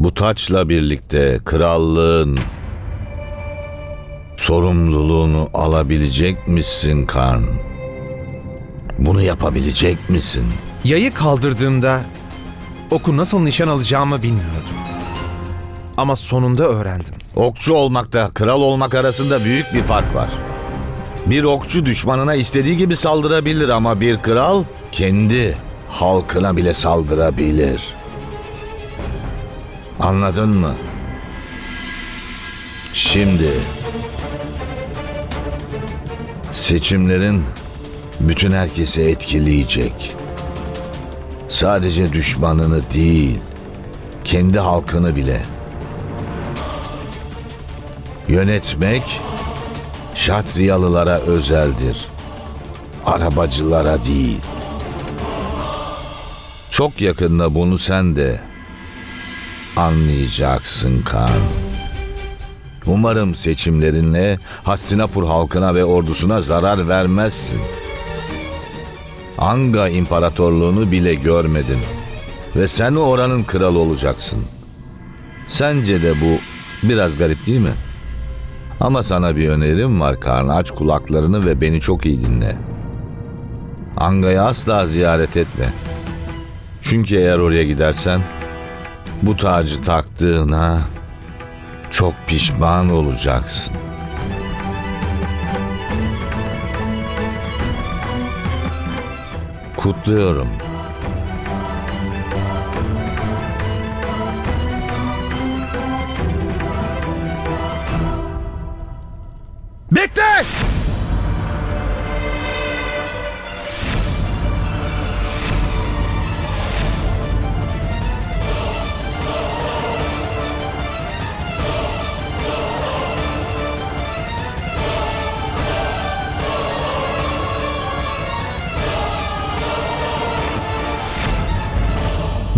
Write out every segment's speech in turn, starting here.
Bu taçla birlikte krallığın sorumluluğunu alabilecek misin Karn? Bunu yapabilecek misin? Yayı kaldırdığımda oku nasıl nişan alacağımı bilmiyordum. Ama sonunda öğrendim. Okçu olmakla kral olmak arasında büyük bir fark var. Bir okçu düşmanına istediği gibi saldırabilir ama bir kral kendi halkına bile saldırabilir. Anladın mı? Şimdi seçimlerin bütün herkesi etkileyecek. Sadece düşmanını değil, kendi halkını bile. Yönetmek Şatriyalılara özeldir. Arabacılara değil. Çok yakında bunu sen de anlayacaksın Kan. Umarım seçimlerinle Hastinapur halkına ve ordusuna zarar vermezsin. Anga İmparatorluğunu bile görmedin ve sen oranın kralı olacaksın. Sence de bu biraz garip değil mi? Ama sana bir önerim var Karn. Aç kulaklarını ve beni çok iyi dinle. Anga'yı asla ziyaret etme. Çünkü eğer oraya gidersen bu tacı taktığına çok pişman olacaksın. Kutluyorum.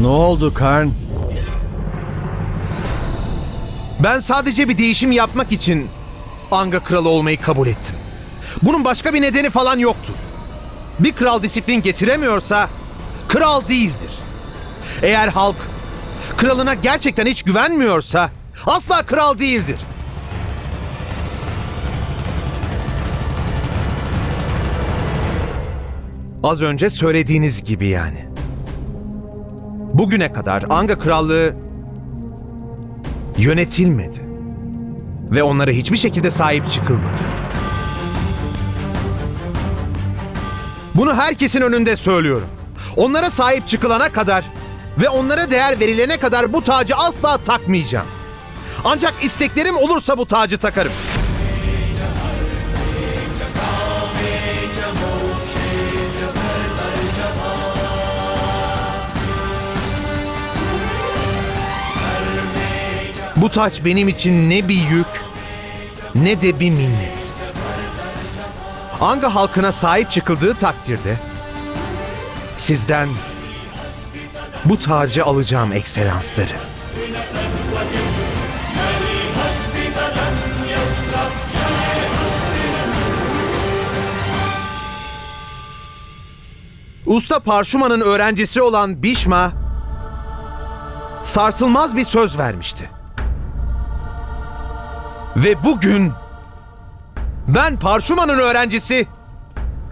Ne oldu Karn? Ben sadece bir değişim yapmak için Anga kralı olmayı kabul ettim. Bunun başka bir nedeni falan yoktu. Bir kral disiplin getiremiyorsa kral değildir. Eğer halk kralına gerçekten hiç güvenmiyorsa asla kral değildir. Az önce söylediğiniz gibi yani. Bugüne kadar Anga krallığı yönetilmedi. Ve onlara hiçbir şekilde sahip çıkılmadı. Bunu herkesin önünde söylüyorum. Onlara sahip çıkılana kadar ve onlara değer verilene kadar bu tacı asla takmayacağım. Ancak isteklerim olursa bu tacı takarım. Bu taç benim için ne bir yük ne de bir minnet. Anga halkına sahip çıkıldığı takdirde sizden bu tacı alacağım ekselansları. Usta Parşuma'nın öğrencisi olan Bişma sarsılmaz bir söz vermişti. Ve bugün ben Parşuma'nın öğrencisi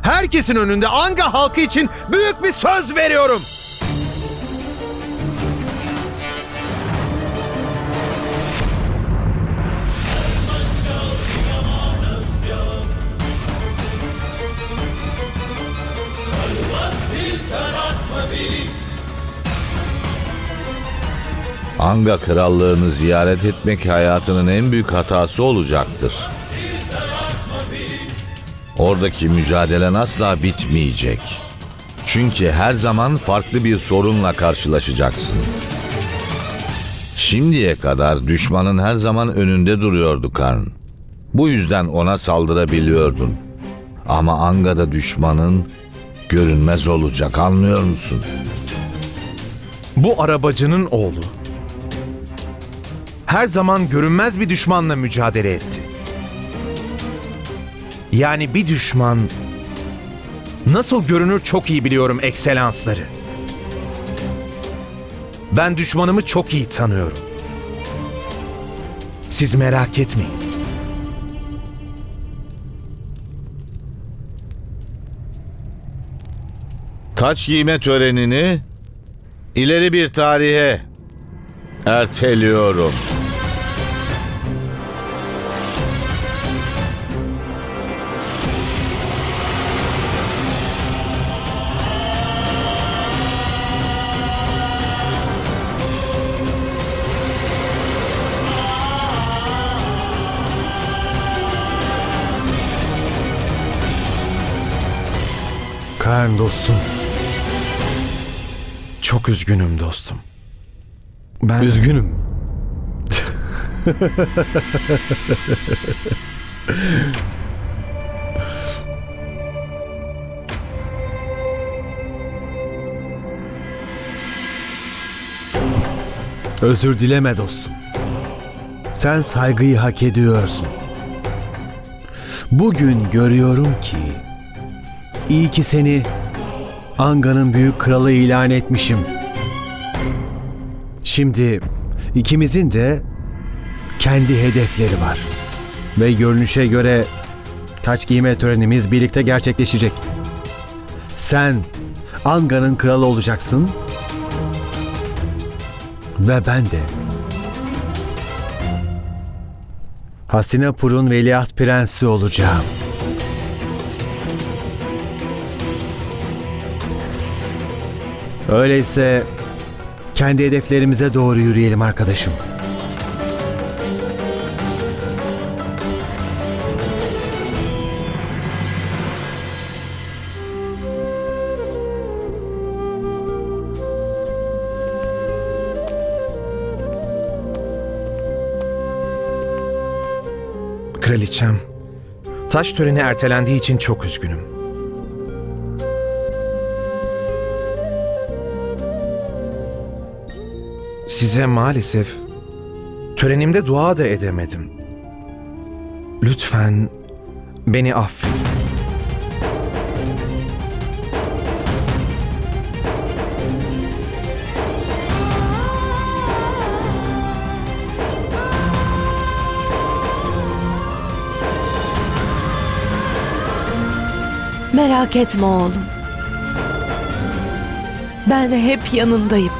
herkesin önünde Anga halkı için büyük bir söz veriyorum. Anga krallığını ziyaret etmek hayatının en büyük hatası olacaktır. Oradaki mücadelen asla bitmeyecek. Çünkü her zaman farklı bir sorunla karşılaşacaksın. Şimdiye kadar düşmanın her zaman önünde duruyordu Karn. Bu yüzden ona saldırabiliyordun. Ama Anga'da düşmanın görünmez olacak anlıyor musun? Bu arabacının oğlu her zaman görünmez bir düşmanla mücadele etti. Yani bir düşman nasıl görünür çok iyi biliyorum ekselansları. Ben düşmanımı çok iyi tanıyorum. Siz merak etmeyin. Taç giyme törenini ileri bir tarihe erteliyorum. Karn dostum. Çok üzgünüm dostum. Ben Üzgünüm. Özür dileme dostum. Sen saygıyı hak ediyorsun. Bugün görüyorum ki iyi ki seni Anga'nın büyük kralı ilan etmişim. Şimdi ikimizin de kendi hedefleri var. Ve görünüşe göre taç giyme törenimiz birlikte gerçekleşecek. Sen Anga'nın kralı olacaksın. Ve ben de Hastinapur'un veliaht prensi olacağım. Öyleyse kendi hedeflerimize doğru yürüyelim arkadaşım. kraliçem. Taş töreni ertelendiği için çok üzgünüm. Size maalesef törenimde dua da edemedim. Lütfen beni affedin. Merak etme oğlum. Ben hep yanındayım.